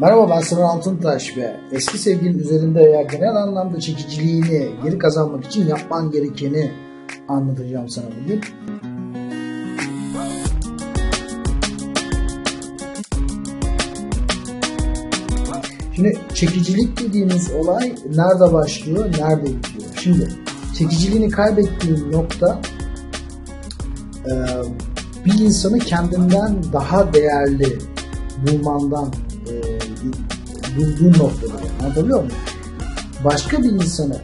Merhaba ben Sinan Altıntaş ve eski sevgilin üzerinde veya genel anlamda çekiciliğini geri kazanmak için yapman gerekeni anlatacağım sana bugün. Şimdi çekicilik dediğimiz olay nerede başlıyor, nerede bitiyor? Şimdi çekiciliğini kaybettiğin nokta e, bir insanı kendinden daha değerli bulmandan bulduğun noktada. Anlatabiliyor muyum? Başka bir insanı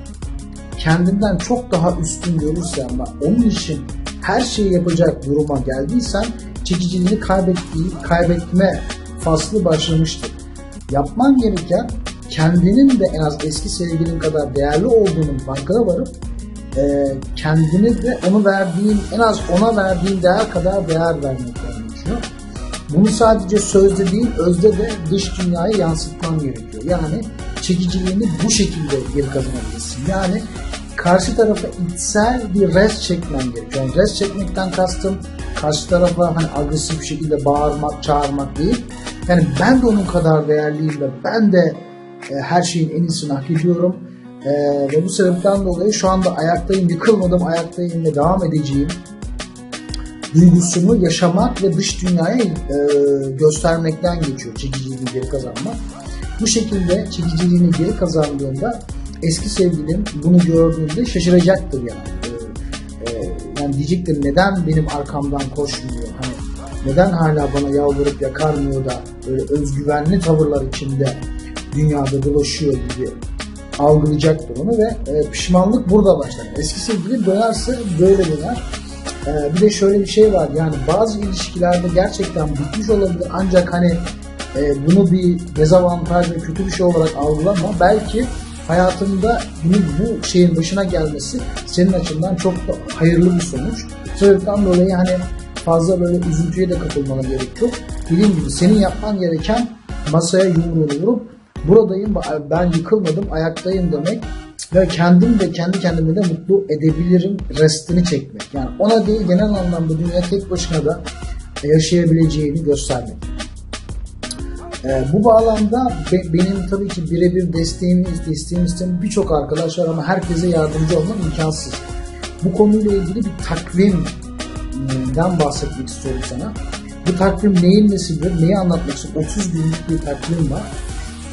kendinden çok daha üstün görürsen ve onun için her şeyi yapacak duruma geldiysen çekiciliğini kaybettiği, kaybetme faslı başlamıştır. Yapman gereken kendinin de en az eski sevgilin kadar değerli olduğunun farkına varıp e, kendini de onu verdiğin en az ona verdiğin değer kadar değer vermekten geçiyor. Bunu sadece sözde değil özde de dış dünyaya yansıtman gerekiyor. Yani çekiciliğini bu şekilde geri kazanabilirsin. Yani karşı tarafa içsel bir res çekmen gerekiyor. Yani res çekmekten kastım karşı tarafa hani agresif bir şekilde bağırmak, çağırmak değil. Yani ben de onun kadar değerliyim ve ben de e, her şeyin en iyisini hak ediyorum. E, ve bu sebepten dolayı şu anda ayaktayım, yıkılmadım, ayaktayım ve devam edeceğim duygusunu yaşamak ve dış dünyaya e, göstermekten geçiyor çekiciliğini geri kazanmak. Bu şekilde çekiciliğini geri kazandığında eski sevgilim bunu gördüğünde şaşıracaktır yani. E, e, yani diyecektir neden benim arkamdan koşmuyor? Hani neden hala bana yalvarıp yakarmıyor da böyle özgüvenli tavırlar içinde dünyada dolaşıyor gibi algılayacaktır onu ve e, pişmanlık burada başlar. Eski sevgili dönerse böyle döner. Ee, bir de şöyle bir şey var yani bazı ilişkilerde gerçekten bitmiş olabilir ancak hani e, bunu bir dezavantaj ve kötü bir şey olarak algılama. Belki hayatında bunun bu şeyin başına gelmesi senin açından çok da hayırlı bir sonuç. Sebepten dolayı hani fazla böyle üzüntüye de kapılmana gerek yok. Dediğim gibi senin yapman gereken masaya yumruğunu vurup buradayım ben yıkılmadım ayaktayım demek ve kendim de kendi kendimi de mutlu edebilirim restini çekmek. Yani ona değil genel anlamda dünya tek başına da yaşayabileceğini göstermek. Ee, bu bağlamda be, benim tabii ki birebir desteğimi desteğimi isteyen birçok arkadaş var ama herkese yardımcı olmam imkansız. Bu konuyla ilgili bir takvimden bahsetmek istiyorum sana. Bu takvim neyin nesidir, neyi anlatmak istiyorum? 30 günlük bir takvim var.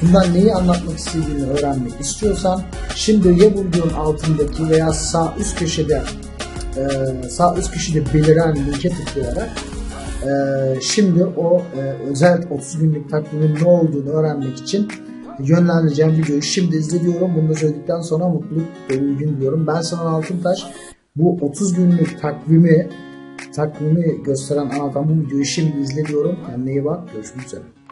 Bundan neyi anlatmak istediğini öğrenmek istiyorsan şimdi ya bulduğun altındaki veya sağ üst köşede e, sağ üst köşede beliren linke tıklayarak e, şimdi o e, özel 30 günlük takvimin ne olduğunu öğrenmek için yönlendireceğim videoyu şimdi izle diyorum. Bunu da söyledikten sonra mutluluk dolu gün diyorum. Ben Sinan Altıntaş. Bu 30 günlük takvimi takvimi gösteren anlatan bu videoyu şimdi izle diyorum. Kendine iyi bak. Görüşmek üzere.